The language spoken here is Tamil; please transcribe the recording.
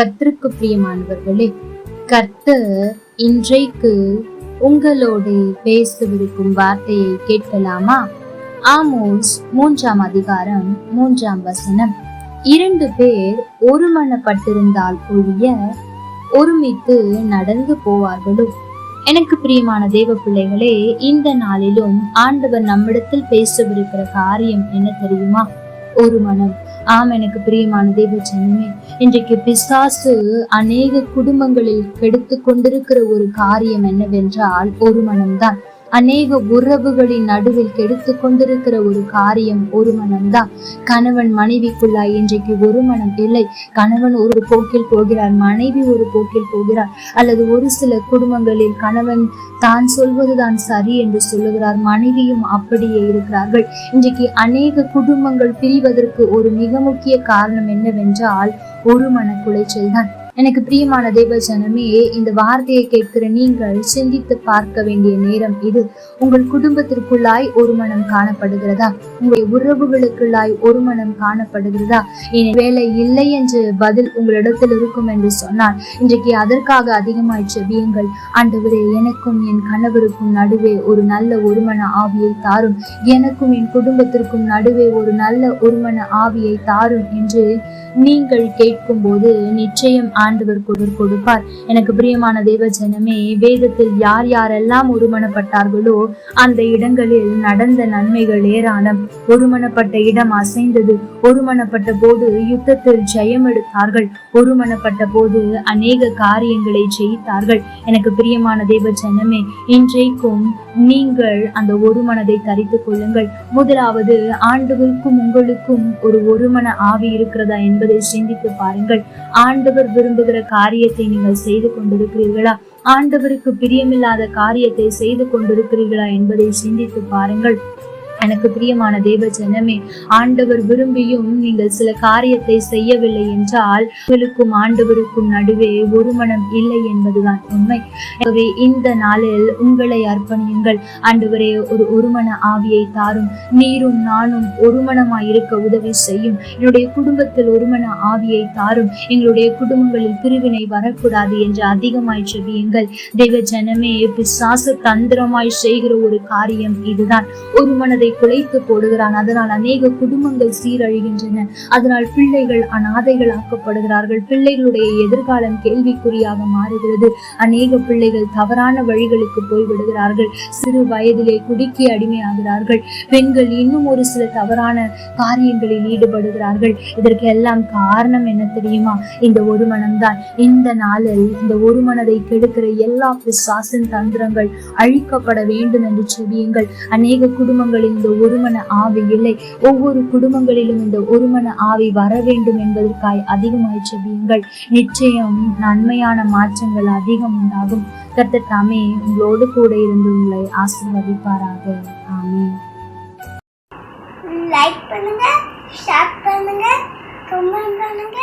கர்த்தருக்கு பிரியமானவர்களே கர்த்தர் இன்றைக்கு உங்களோடு பேசவிருக்கும் வார்த்தையை கேட்கலாமா? ஆமோஸ் மூன்றாம் அதிகாரம் மூன்றாம் வசனம். இரண்டு பேர் ஒருமனப்பட்டிருந்தால் ஒழிய ஒருமித்து நடந்து போவார்களோ? எனக்கு பிரியமான தேவ பிள்ளைகளே இந்த நாளிலும் ஆண்டவர் நம்மிடத்தில் பேசவிருக்கிற காரியம் என்ன தெரியுமா? ஒரு மனம். ஆம் எனக்கு பிரியமான தேவ ஜனமே இன்றைக்கு பிசாசு அநேக குடும்பங்களில் கெடுத்து கொண்டிருக்கிற ஒரு காரியம் என்னவென்றால் ஒரு மனம்தான். அநேக உறவுகளின் நடுவில் கெடுத்து கொண்டிருக்கிற ஒரு காரியம் ஒரு மனம்தான். கணவன் மனைவிக்குள்ளாய் இன்றைக்கு ஒரு மனம் இல்லை. கணவன் ஒரு போக்கில் போகிறார் மனைவி ஒரு போக்கில் போகிறார். அல்லது ஒரு சில குடும்பங்களில் கணவன் தான் சொல்வதுதான் சரி என்று சொல்லுகிறார் மனைவியும் அப்படியே இருக்கிறார்கள். இன்றைக்கு அநேக குடும்பங்கள் பிரிவதற்கு ஒரு மிக முக்கிய காரணம் என்னவென்றால் ஒரு மன குலைச்சல் தான் எனக்கு பிரியமான தேவ ஜனமே இந்த வார்த்தையை கேட்கிற நீங்கள் சிந்தித்து பார்க்க வேண்டிய நேரம் இது. உங்கள் குடும்பத்திற்குள்ளாய் ஒரு மனம் காணப்படுகிறதா? உங்களுடைய உறவுகளுக்குள்ளாய் ஒரு மனம் காணப்படுகிறதா? என் வேலை இல்லை என்று பதில் உங்களிடத்தில் இருக்கும் என்று சொன்னால் இன்றைக்கு அதற்காக அதிகமாய் செவியுங்கள் ஆண்டவரே எனக்கும் என் கணவருக்கும் நடுவே ஒரு நல்ல ஒருமன ஆவியை தாரும். எனக்கும் என் குடும்பத்திற்கும் நடுவே ஒரு நல்ல ஒருமன ஆவியை தாரும் என்று நீங்கள் கேட்கும் போது நிச்சயம் ஆண்டவர் கொடு- கொடுப்பார். எனக்கு பிரியமான தேவ ஜனமே வேதத்தில் யார் யாரெல்லாம் ஒருமனப்பட்டார்களோ அந்த இடங்களில் நடந்த நன்மைகள் ஏராளம். ஒருமனப்பட்ட இடம் அசைந்தது ஒருமனப்பட்ட போது யுத்தத்தில் ஜெயம் எடுத்தார்கள் ஒருமனப்பட்ட போது அநேக காரியங்களை ஜெயித்தார்கள். எனக்கு பிரியமான தேவ ஜனமே இன்றைக்கும் நீங்கள் அந்த ஒரு மனதை தரித்துக் கொள்ளுங்கள். முதலாவது ஆண்டவருக்கும் உங்களுக்கும் ஒரு ஒருமன ஆவி இருக்கிறதா என்பதை சிந்தித்து பாருங்கள். ஆண்டவர் விரும்புகிற காரியத்தை நீங்கள் செய்து கொண்டிருக்கிறீர்களா? ஆண்டவருக்கு பிரியமில்லாத காரியத்தை செய்து கொண்டிருக்கிறீர்களா என்பதை சிந்தித்து பாருங்கள். எனக்கு பிரியமான தேவ ஜனமே ஆண்டவர் விரும்பியும் நீங்கள் சில காரியத்தை செய்யவில்லை என்றால் உங்களுக்கும் ஆண்டவருக்கும் நடுவே ஒரு மனம் இல்லை என்பதுதான் உண்மை. ஆகவே இந்த நாளில் உங்களை அர்ப்பணியுங்கள். ஆண்டவரே ஒரு ஒருமன ஆவியை தாரும். நீரும் நானும் ஒருமனமாய் இருக்க உதவி செய்யும். என்னுடைய குடும்பத்தில் ஒருமன ஆவியை தாரும். எங்களுடைய குடும்பங்களில் பிரிவினை வரக்கூடாது என்று அதிகமாய் செவியுங்கள் தெய்வ ஜனமே பிசாசு தந்திரமாய் செய்கிற ஒரு காரியம் இதுதான். ஒரு மனதை குலைத்து போடுகிறான். அதனால் அநேக குடும்பங்கள் சீரழிகின்றன. அதனால் பிள்ளைகள் அனாதைகள் ஆக்கப்படுகிறார்கள். பிள்ளைகளுடைய எதிர்காலம் கேள்விக்குறியாக மாறுகிறது. அநேக பிள்ளைகள் தவறான வழிகளுக்கு போய்விடுகிறார்கள். சிறு வயதிலே குடிக்கு அடிமையாகிறார்கள். பெண்கள் இன்னும் ஒரு சில தவறான காரியங்களில் ஈடுபடுகிறார்கள். இதற்கு எல்லாம் காரணம் என்ன தெரியுமா? இந்த ஒரு மனம்தான். இந்த நாளில் இந்த ஒரு மனதை கெடுக்கிற எல்லா பிசாசின் தந்திரங்கள் அழிக்கப்பட வேண்டும் என்று செவியுங்கள் அநேக குடும்பங்களில் இந்த ஒருமன ஆவி இல்லை. ஒவ்வொரு குடும்பங்களிலும் இந்த ஒருமன ஆவி வர வேண்டும் என்பதற்காய் அதிகமாய் செவியுங்கள் நிச்சயம் நன்மையான மாற்றங்கள் அதிகம் உண்டாகும். கர்த்தர் தாமே உங்களோடு கூட இருந்து உங்களை ஆசீர்வதிப்பாராக. ஆமே லைக் பண்ணுங்க ஷேர் பண்ணுங்க கமெண்ட் பண்ணுங்க.